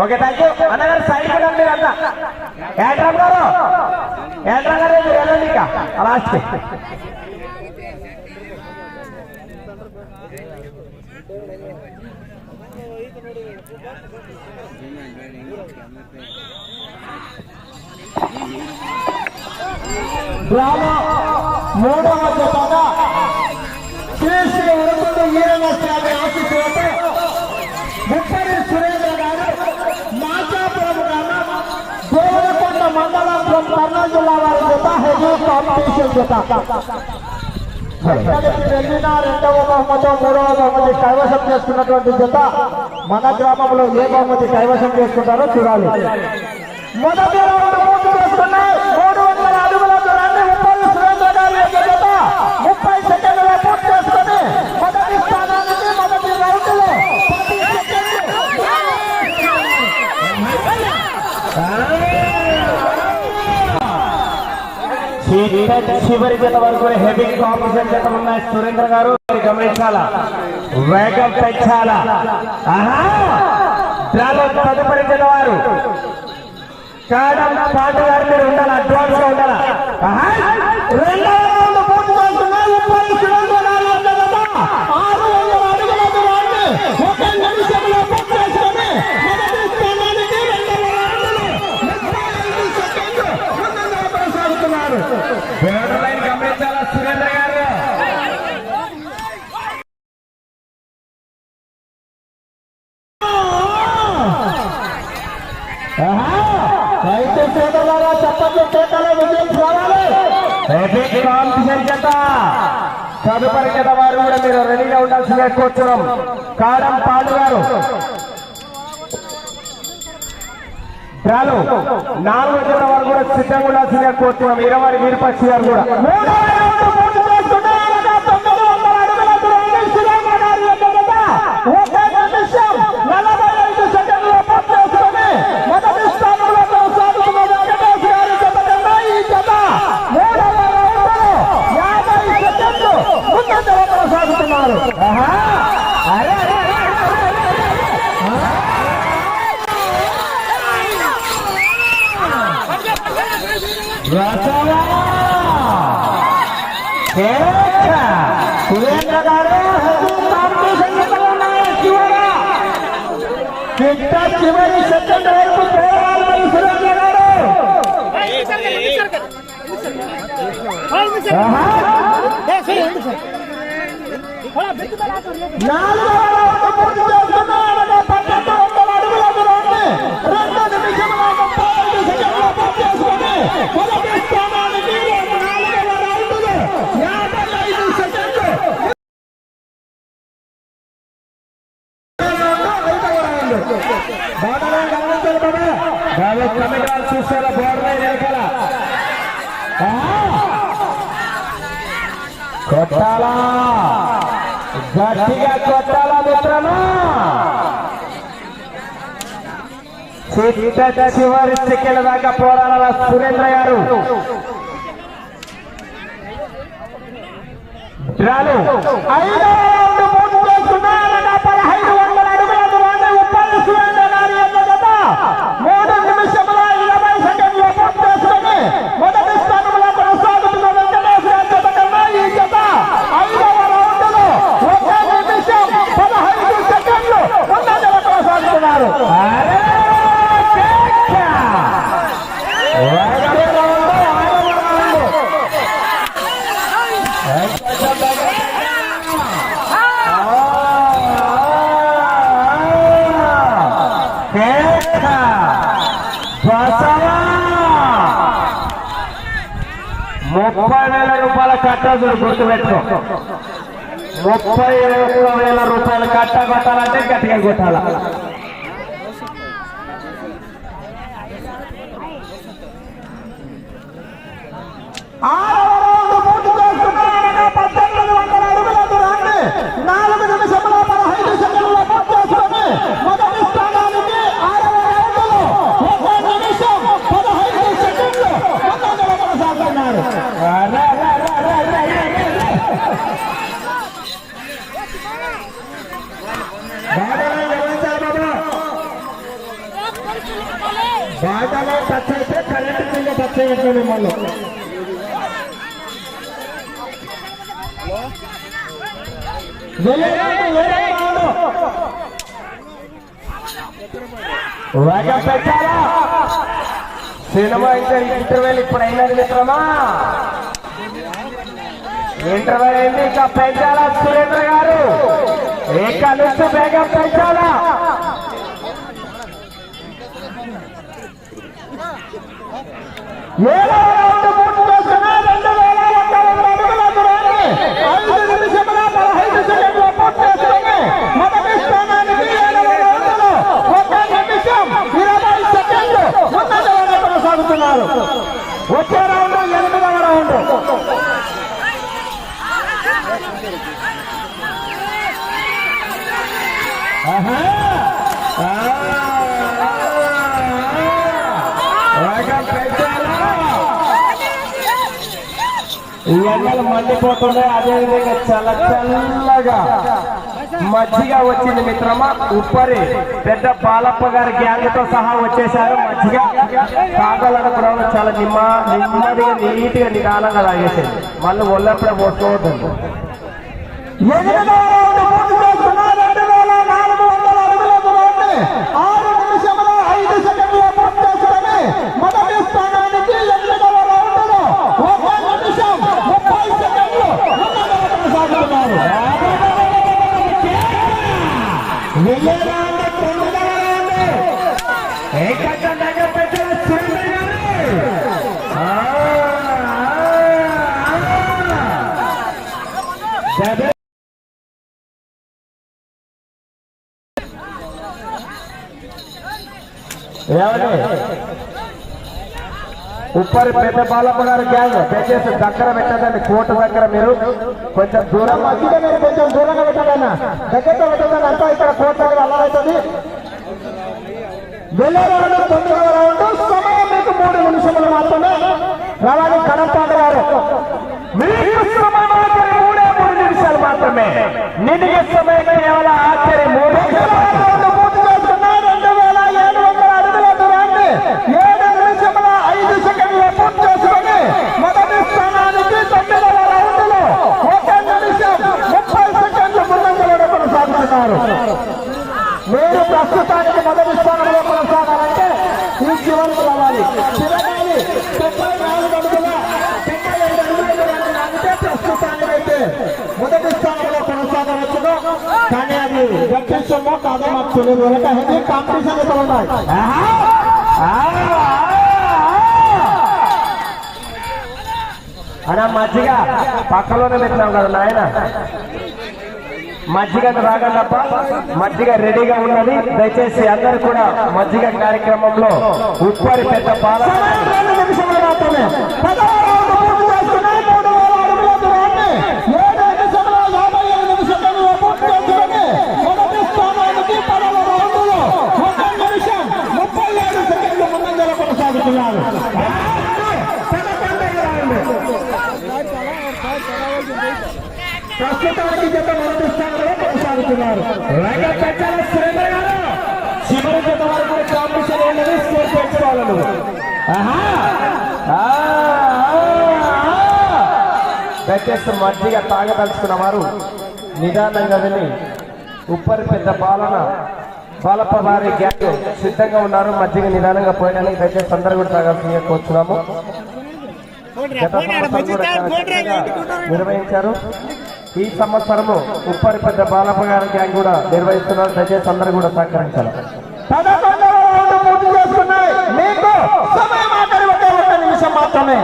Okay thank you అన్నగారు side కూడా మీరు అంతా యాంట్రామ్ గారు యాంట్రామ్ గారు మీరు వెళ్ళండి ఇక లాస్ట్ గ్రామ మూడవ జతగా జత. కాంపిటీషన్ జత ఎక్కడికి వెళ్ళినా రెండవ బహుమతి మూడవ బహుమతి కైవసం చేసుకున్నటువంటి జత మన గ్రామంలో ఏ బహుమతి కైవసం చేసుకుంటారో చూడాలి. మొదటి రౌండ్ పూర్తి చేసుకున్నాయి మూడు వందల అడుగుల దూరాన్ని ముప్పై సురేంద్ర గారి యొక్క జత ముప్పై సెకండ్ల పూర్తి చేసుకుని మొదటి స్థానానికి మొదటి రౌండ్లో పది సెకండ్లు. చివరి జత వరకు హెవీ కాంపిటీషన్ జత ఉన్నాయి సురేంద్ర గారు గమనించాలా. వేగం పెంచాలా. తదుపరి జత వారు కాడం పాటు గారు మీరు ఉండాలి? అడ్వాన్స్గా ఉండాలా ఆహా! రెండవ రౌండ్ పూర్తి చేసుకున్నా ముప్పై సురేంద్ర గారి యొక్క జత ఆరు వందల అడుగుల దూరాన్ని ఒక నిమిషంలో పూర్తి చేసుకొని మొదటి స్థానానికి రెండవ రౌండ్లో ముప్పై ఐదు సెకండ్లు ముందంజలో కొనసాగుతున్నారు థర్డ్ లైన్ గమనించాలా సురేంద్ర గారు రైతు సోదరులారా చప్పట్లు చేతలో విజయం రావాలి ఎపిక్ కాంపిటీషన్ చేత తదుపరి జత వారు కూడా మీరు రెడీగా ఉండాల్సిందే కూర్చున్నాం కారం పాడు గారు చాలు నాలుగు జత వారు కూడా సిద్ధంగా ఉండాల్సిందే కూర్చున్నాం ఇరవై వీరపక్షి గారు కూడా మూడవ రౌండ్ పూర్తి చేసుకుంటే అనగా తొమ్మిది వందల అడుగుల దూరాన్ని సురేంద్ర గారి యొక్క జత ఒకే నిమిషం నలభై ఐదు సెకండ్ల పూర్తి చేసుకొని మొదటి స్థానంలో కొనసాగుతున్న వెంకటేష్ గారి జత కన్నా ఈ జత మూడవ రౌండ్లో యాభై సెకండ్లు ముందంజలో కొనసాగుతున్నారు ఆహా! అరే అరే, అరే, అరే, అరే, అరే. రచన కేక సురేంద్ర గారు హెవీ కాంపిటీషన్ జతలో ఉన్నాయి చివర చిట్ట చివరి వెనకాల కొట్టాలా? గట్టిగా కొట్టాలా మిత్రమా? చిట్ట చివరి సెకండ్ దాకా పోరాడాల సురేంద్ర గారు? డ్రాలు ఐదవ రౌండ్ పూర్తి చేసుకున్నారనగా పదహైదు వందల అడుగుల దూరాన్ని ఉప్పల్ సురేంద్ర గారి యొక్క జత మూడు నిమిషముల ఇరవై సెకండ్ల పూర్తి చేసుకుని మొదటి స్థానంలో కొనసాగుతున్న వెంకటేష్ గారి జత కన్నా ఈ జత ఐదవ రౌండ్లో ఒక నిమిషం పదహైదు సెకండ్లు ముందంజలో కొనసాగుతున్నారు అరే కేక! ఒకటి రౌండ్, ఆరవ రౌండ్. ముప్పై వేల రూపాయల కట్టదు గుర్తుపెట్టుకో. ముప్పై వేల రూపాయల కట్ట కొట్టాలంటే గట్టిగా కొట్టాలి ఆరవ రౌండ్ పూర్తి చేసుకున్నారనగా పద్దెనిమిది వందల అడుగుల దూరాన్ని నాలుగు నిమిషముల పదహైదు సెకండ్ల పూర్తి చేసుకొని మొదటి స్థానానికి ఆరవ రౌండ్లో ఒక నిమిషం పదహైదు సెకండ్లు ముందంజలో కొనసాగుతున్నారు అరే, అరే, అరే, అరే, అరే, అరే, అరే. మాటలో టచ్ అయితే కరెంట్ కింద టచ్ అయినట్లు మిమ్మల్ని. వేగం పెట్టాలా? సినిమా ఇంకా ఇంటర్వెల్ ఇప్పుడు అయినది మిత్రమా? ఇంటర్వెల్ అయింది ఇంకా పెంచాలా సురేంద్ర గారు? ఇక నుంచి వేగం పెంచాలా? ఏడవ రౌండ్ పూర్తి చేసుకున్న రెండు వేల ఒక్క వంద అడుగుల దూరాన్ని ఐదు నిమిషముల పదహైదు సెకండ్లు పూర్తి మొదటి స్థానానికి ఏడవ రౌండ్లో ఒక నిమిషం ఇరవై సెకండ్లు కొనసాగుతున్నారు వచ్చే రౌండ్ ఎనిమిదవ రౌండ్ ఆహా ఆ, వేగం పెంచాలా? ఈ ఎండలు మండిపోతున్నాయి అదేవిధంగా చల్ల చల్లగా. మజ్జిగ వచ్చింది మిత్రమా ఉప్పరి. పెద్ద పాలప్ప గారి గ్యాంగ్తో సహా వచ్చేసారు మజ్జిగ. తాగాలని చాలా నిమ్మ నెమ్మదిగా నీట్గా నిదానంగా తాగేసేది మళ్ళీ ఒళ్ళప్పుడే పోసుకోవద్దు వెళ్ళే రౌండ్ తొమ్మిదవ రౌండ్ ఏకైక పెట్టిన సురేంద్ర గారు ఆ, ఆ, ఆ. ఏమండి ఉప్పరి పెద్ద బాలప్ప గారు గ్యాంగ్. దయచేసి దగ్గర పెట్టదండి కోట దగ్గర మీరు. కొంచెం దూరం మధ్యలో మీరు కొంచెం దూరంగా పెట్టదన్న దగ్గరతో పెట్టదండి అంతా ఇక్కడ కోట దగ్గర అల్లవుతుంది వెళ్ళే రౌండ్ తొమ్మిదవ రౌండ్. సమయం మీకు మూడు నిమిషములు మాత్రమే. అలాగే కనపాడు గారు మీకు సమయం మూడే మూడు నిమిషాలు మాత్రమే. నిడిగే సమయం కేవలం ఆఖరి మూడు నిమిషాలు పూర్తి చేసుకున్న రెండు వేల ఏడు వందల అడుగుల దూరాన్ని ఏడు నిమిషముల ఐదు సెకండ్లు పూర్తి చేసుకొని మొదటి స్థానానికి తొమ్మిదవ రౌండ్లో ఒక నిమిషం ముప్పై సెకండ్లు ముందంజలో కొనసాగుతున్నారు మీరు ప్రస్తుతానికి మొదటి స్థానంలో కొనసాగాలంటే ఈ చివరికి రావాలి తిరగాలి డెబ్బై నాలుగు అడుగుల డెబ్బై ఐదు అడుగుల దూరాన్ని లాగితే ప్రస్తుతానికైతే మొదటి స్థానంలో కొనసాగవచ్చును కానీ అది వ్యక్తిత్వమో కాదో మాకు తెలియదు హెవీ కాంపిటీషన్ ఇక్కడ ఉన్నాయి! అన్నా మజ్జిగ పక్కలోనే పెట్టినాం కదా నాయన. మజ్జిగ రాగండప్ప మజ్జిగ రెడీగా ఉన్నది. దయచేసి అందరు కూడా మజ్జిగ కార్యక్రమంలో ఉప్పరి పెద్ద పాల రెండు నిమిషములు మాత్రమే పదవ రౌండ్ పూర్తి చేసుకుని మూడు వేల అడుగుల దూరాన్ని ఏడు నిమిషముల యాభై ఎనిమిది సెకండ్లు పూర్తి చేసుకుని మొదటి స్థానానికి పదవ రౌండ్లో ఒక నిమిషం ముప్పై ఏడు సెకండ్లు ముందంజలో కొనసాగుతున్నారు పదకొండవ రౌండ్ ప్రస్తుతానికి జత మొదటి స్థానంలో కొనసాగుతున్నారు. పెద్దల సురేంద్ర గారు. చివరి జత వరకు కాంపిటీషన్ ఉన్నది స్కోర్ పెంచుకోవాలి నువ్వు. ఆహా! ఆ, ఆ, ఆ. దయచేసి మజ్జిగ తాగదలుచుకున్న వారు నిదానంగా వెళ్ళి ఉప్పరి పెద్ద పాలన బాలప్ప వారి గ్యాంగ్ సిద్ధంగా ఉన్నారు. మజ్జిగ నిదానంగా పోయడానికి దయచేసి అందరూ కూడా తాగాల్సిందిగా చక్కగా నిర్వహించారు. ఈ సంవత్సరము ఉప్పరి పెద్ద బాలప్ప గారి గ్యాంగ్ కూడా నిర్వహిస్తున్నారు. దయచేసి అందరూ కూడా సహకరించాలి. పూర్తి మీకు సమయం ఆఖరి ఒకే ఒక నిమిషం మాత్రమే.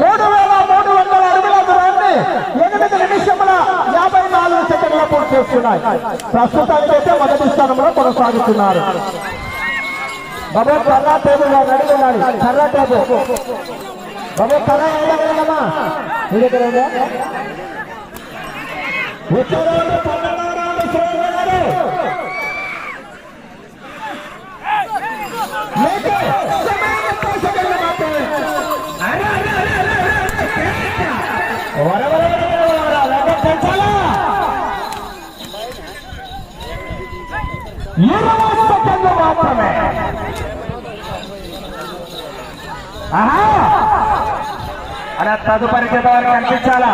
మూడు వేల మూడు వందల అడుగుల దూరాన్ని ఎనిమిది నిమిషముల యాభై నాలుగు సెకండ్ల పూర్తి చేస్తున్నాయి ప్రస్తుతానికైతే మొదటి స్థానంలో కొనసాగుతున్నారు. బాబు కర్రా టేబుల్ నడిగి ఉండాలి కర్రా టేబుల్. బాబు కర్రా వేయగలమా మీ దగ్గర ఉందా గారు ఇరవై సెకండ్లు మాత్రమే అలా తదుపరి జత కనిపించాలా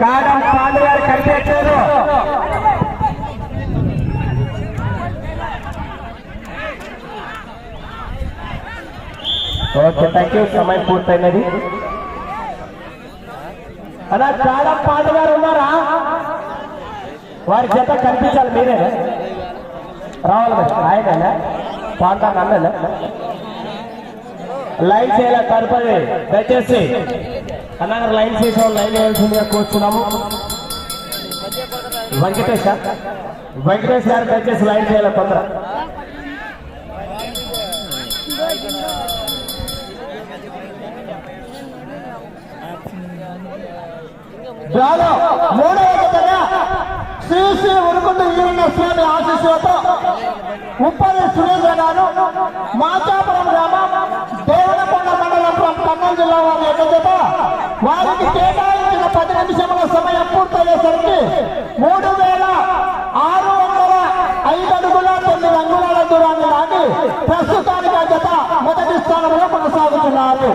కాడం పాండు గారు కనిపించారు ఓకే థ్యాంక్ యూ సమయం పూర్తయినది. అలా కాడం పాండు గారు ఉన్నారా? వారి చేత కనిపించాలి మీరే. రావాలి ఆయన పాండా అన్నలే లైన్ చేయాలి తరపది దయచేసి. అన్నగారు లైన్ చేసే లైన్ వేయాల్సిందిగా కూర్చున్నాము వెంకటేష్ వెంకటేష్ గారు దయచేసి లైన్ చేయాలి తొందర? మూడవ జతగా శ్రీ శ్రీ ఉరుకుంట ఈరన్న స్వామి ఆశీస్సులతో ఉప్పరి సురేష్ గారు మాచాపురం గ్రామం దేవనకొండ మండలం కర్నూలు జిల్లా వారి యొక్క వారికి కేటాయించిన పది నిమిషముల సమయం పూర్తయ్యేసరికి మూడు వేల ఆరు వందల ఐదు అడుగుల తొమ్మిది అంగుళాల దూరాన్ని దాటి ప్రస్తుతానికి ఆ జత మొదటి స్థానంలో కొనసాగుతున్నారు.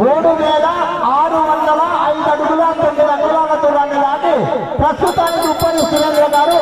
మూడు వేల ఆరు వందల ఐదు అడుగుల తొమ్మిది అంగుళాల దూరాన్ని దాటి ప్రస్తుతానికి ఉప్పరి సురేంద్ర గారు